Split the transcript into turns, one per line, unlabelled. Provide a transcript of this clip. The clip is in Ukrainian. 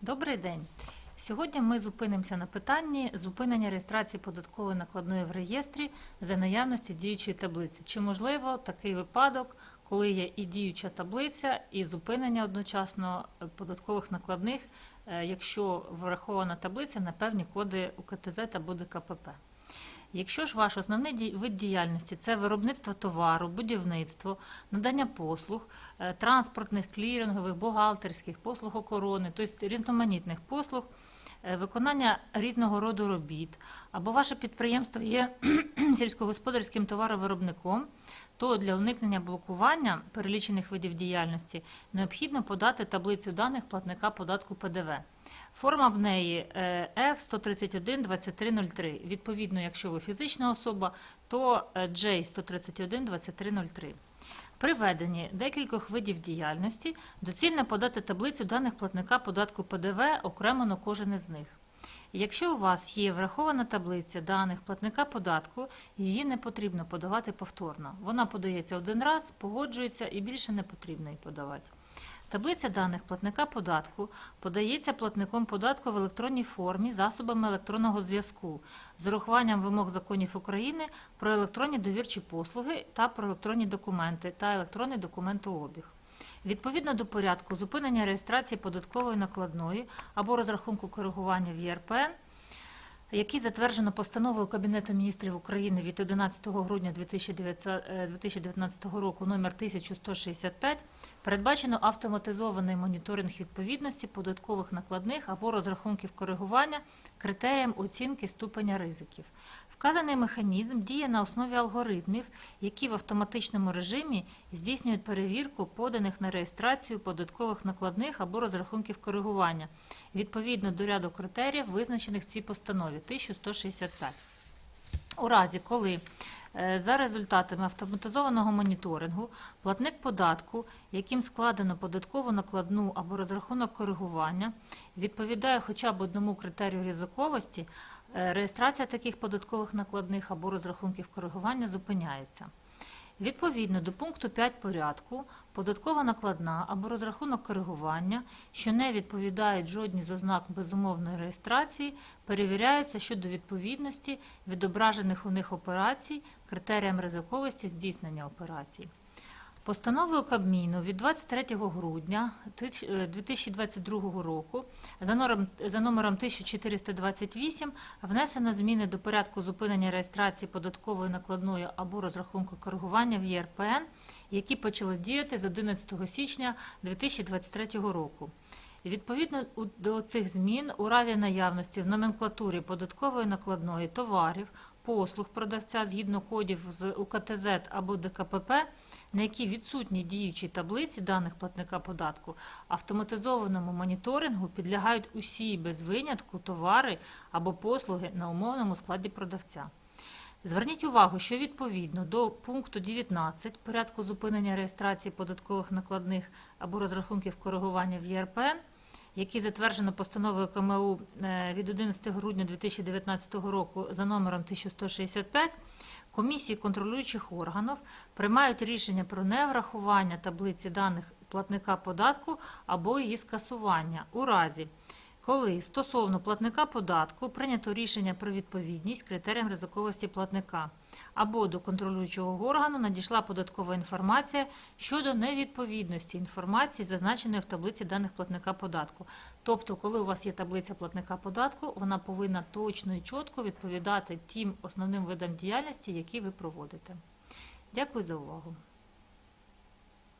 Добрий день. Сьогодні ми зупинимося на питанні зупинення реєстрації податкової накладної в реєстрі за наявності діючої таблиці. Чи можливо такий випадок, коли є і діюча таблиця, і зупинення одночасно податкових накладних, е, якщо врахована таблиця на певні коди УКТЗ або ДКПП? Якщо ж ваш основний вид діяльності це виробництво товару, будівництво, надання послуг, е, транспортних, клірингових, бухгалтерських, послуг охорони, тобто різноманітних послуг, е, виконання різного роду робіт, або ваше підприємство є сільськогосподарським товаровиробником, то для уникнення блокування перелічених видів діяльності необхідно подати таблицю даних платника податку ПДВ. Форма в неї е, F131-2303. Відповідно, якщо ви фізична особа, то е, J131-2303. При веденні декількох видів діяльності доцільно подати таблицю даних платника податку ПДВ окремо на кожен із них. Якщо у вас є врахована таблиця даних платника податку, її не потрібно подавати повторно. Вона подається один раз, погоджується і більше не потрібно її подавати. Таблиця даних платника податку подається платником податку в електронній формі засобами електронного зв'язку з урахуванням вимог законів України про електронні довірчі послуги та про електронні документи та електронний документообіг. Відповідно до порядку зупинення реєстрації податкової накладної або розрахунку коригування в ЄРПН, який затверджено постановою Кабінету міністрів України від 11 грудня 2019 е, 2019 року номер 1165, передбачено автоматизований моніторинг відповідності податкових накладних або розрахунків коригування критеріям оцінки ступеня ризиків. Вказаний механізм діє на основі алгоритмів, які в автоматичному режимі здійснюють перевірку поданих на реєстрацію податкових накладних або розрахунків коригування відповідно до ряду критеріїв, визначених в цій постанові 1165. У разі, коли е, за результатами автоматизованого моніторингу платник податку, яким складено податкову накладну або розрахунок коригування, відповідає хоча б одному критерію ризиковості, е, реєстрація таких податкових накладних або розрахунків коригування зупиняється. Відповідно до пункту 5 порядку, податкова накладна або розрахунок коригування, що не відповідають жодній з ознак безумовної реєстрації, перевіряються щодо відповідності відображених у них операцій критеріям ризиковості здійснення операцій. Постановою Кабміну від 23 грудня е, 2022 року за номером, за номером 1428 внесено зміни до порядку зупинення реєстрації податкової накладної або розрахунку коригування в ЄРПН, які почали діяти з 11 січня 2023 року. Відповідно до цих змін, у разі наявності в номенклатурі податкової накладної товарів, послуг продавця згідно кодів з УКТЗ або ДКПП, на які відсутні діючі таблиці даних платника податку, автоматизованому моніторингу підлягають усі без винятку товари або послуги на умовному складі продавця. Зверніть увагу, що відповідно до пункту 19 порядку зупинення реєстрації податкових накладних або розрахунків коригування в ЄРПН, який затверджено постановою КМУ е, від 11 грудня 2019 року за номером 1165, комісії контролюючих органів приймають рішення про неврахування таблиці даних платника податку або її скасування. У разі, коли стосовно платника податку прийнято рішення про відповідність критеріям ризиковості платника, або до контролюючого органу надійшла податкова інформація щодо невідповідності інформації, зазначеної в таблиці даних платника податку. Тобто, коли у вас є таблиця платника податку, вона повинна точно і чітко відповідати тим основним видам діяльності, які ви проводите. Дякую за увагу.